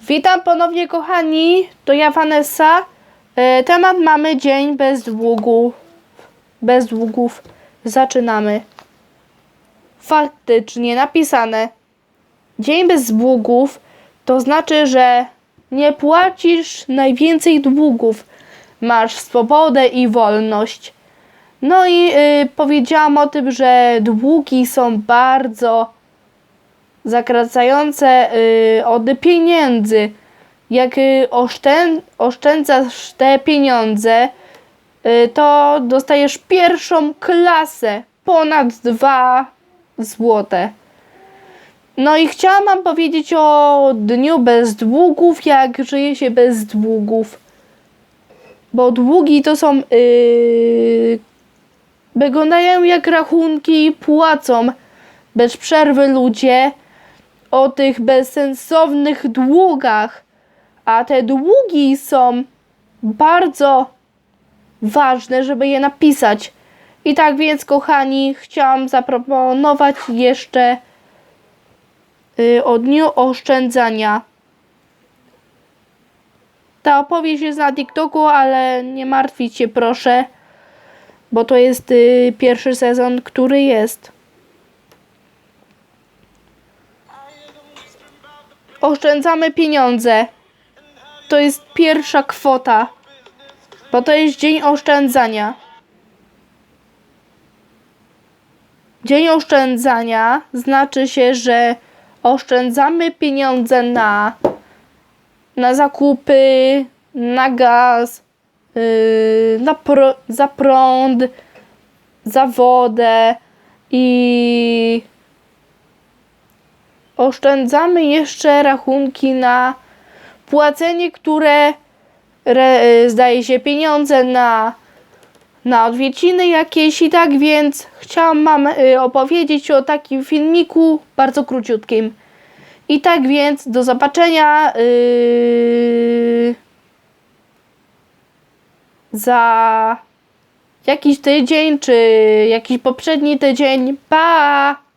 Witam ponownie, kochani. To ja, Vanessa. E, temat mamy dzień bez długów. Bez długów. Zaczynamy. Faktycznie napisane. Dzień bez długów to znaczy, że nie płacisz najwięcej długów. Masz swobodę i wolność. No i y, powiedziałam o tym, że długi są bardzo zakracające y, od pieniędzy. Jak y, oszczę, oszczędzasz te pieniądze, y, to dostajesz pierwszą klasę ponad 2 złote. No i chciałam wam powiedzieć o dniu bez długów, jak żyje się bez długów. Bo długi to są yy, wyglądają jak rachunki i płacą bez przerwy ludzie o tych bezsensownych długach. A te długi są bardzo ważne, żeby je napisać. I tak więc, kochani, chciałam zaproponować jeszcze y, o dniu oszczędzania. Ta opowieść jest na TikToku, ale nie martwić się proszę, bo to jest y, pierwszy sezon, który jest. Oszczędzamy pieniądze. To jest pierwsza kwota, bo to jest dzień oszczędzania. Dzień oszczędzania znaczy się, że oszczędzamy pieniądze na, na zakupy, na gaz, yy, na pro, za prąd, za wodę i oszczędzamy jeszcze rachunki na płacenie, które re, y, zdaje się pieniądze na, na odwiedziny jakieś i tak więc chciałam wam y, opowiedzieć o takim filmiku bardzo króciutkim. I tak więc do zobaczenia yy, za jakiś tydzień czy jakiś poprzedni tydzień. Pa!